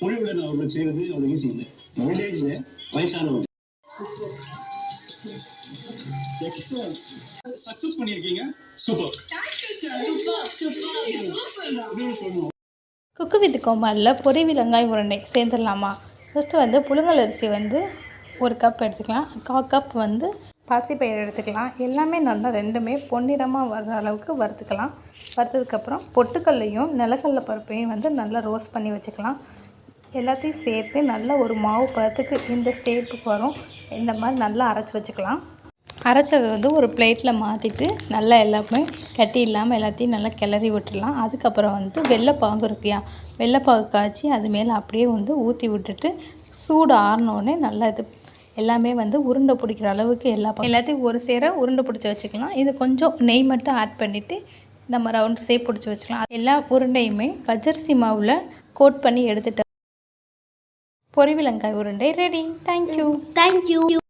முடிவுடன் அவர்கள் செய்வது அவ்வளோ ஈஸி இல்லை. வில்லேஜில் வயசானவங்க சக்சஸ் பண்ணியிருக்கீங்க. சூப்பர் குக்கு வித் கோமாளில் பொரி வெங்காய உருண்டை சேர்ந்துடலாமா? ஃபஸ்ட்டு வந்து புழுங்கல் அரிசி வந்து ஒரு கப் எடுத்துக்கலாம். கா கப் வந்து பாசிப்பயிறு எடுத்துக்கலாம். எல்லாமே நல்லா ரெண்டுமே பொன்னிறமாக வர்ற அளவுக்கு வறுத்துக்கலாம். வறுத்ததுக்கப்புறம் பொட்டுக்கல்லையும் நிலக்கடல பருப்பையும் வந்து நல்லா ரோஸ்ட் பண்ணி வச்சுக்கலாம். எல்லாத்தையும் சேர்த்து நல்லா ஒரு மாவு பதத்துக்கு இந்த ஸ்டேப்புக்கு வரும். இந்த மாதிரி நல்லா அரைச்சி வச்சுக்கலாம். அரைச்சதை வந்து ஒரு பிளேட்டில் மாற்றிட்டு நல்லா எல்லாமே கட்டி இல்லாமல் எல்லாத்தையும் நல்லா கிளறி விட்டுடலாம். அதுக்கப்புறம் வந்து வெள்ளைப்பாகு இருக்குயா வெள்ளைப்பாகு காய்ச்சி அது மேலே அப்படியே வந்து ஊற்றி விட்டுட்டு சூடு ஆறினோடனே நல்லா இது எல்லாமே வந்து உருண்டை பிடிக்கிற அளவுக்கு எல்லா எல்லாத்தையும் ஒரு சேர உருண்டை பிடிச்சி வச்சுக்கலாம். இது கொஞ்சம் நெய் மட்டும் ஆட் பண்ணிவிட்டு நம்ம ரவுண்ட் ஷேப் பிடிச்சி வச்சுக்கலாம். எல்லா உருண்டையுமே பஜரிசி மாவில் கோட் பண்ணி பொறி பொரிவிலங்காய் உருண்டை ரெடி தேங்க்யூ தேங்க்யூ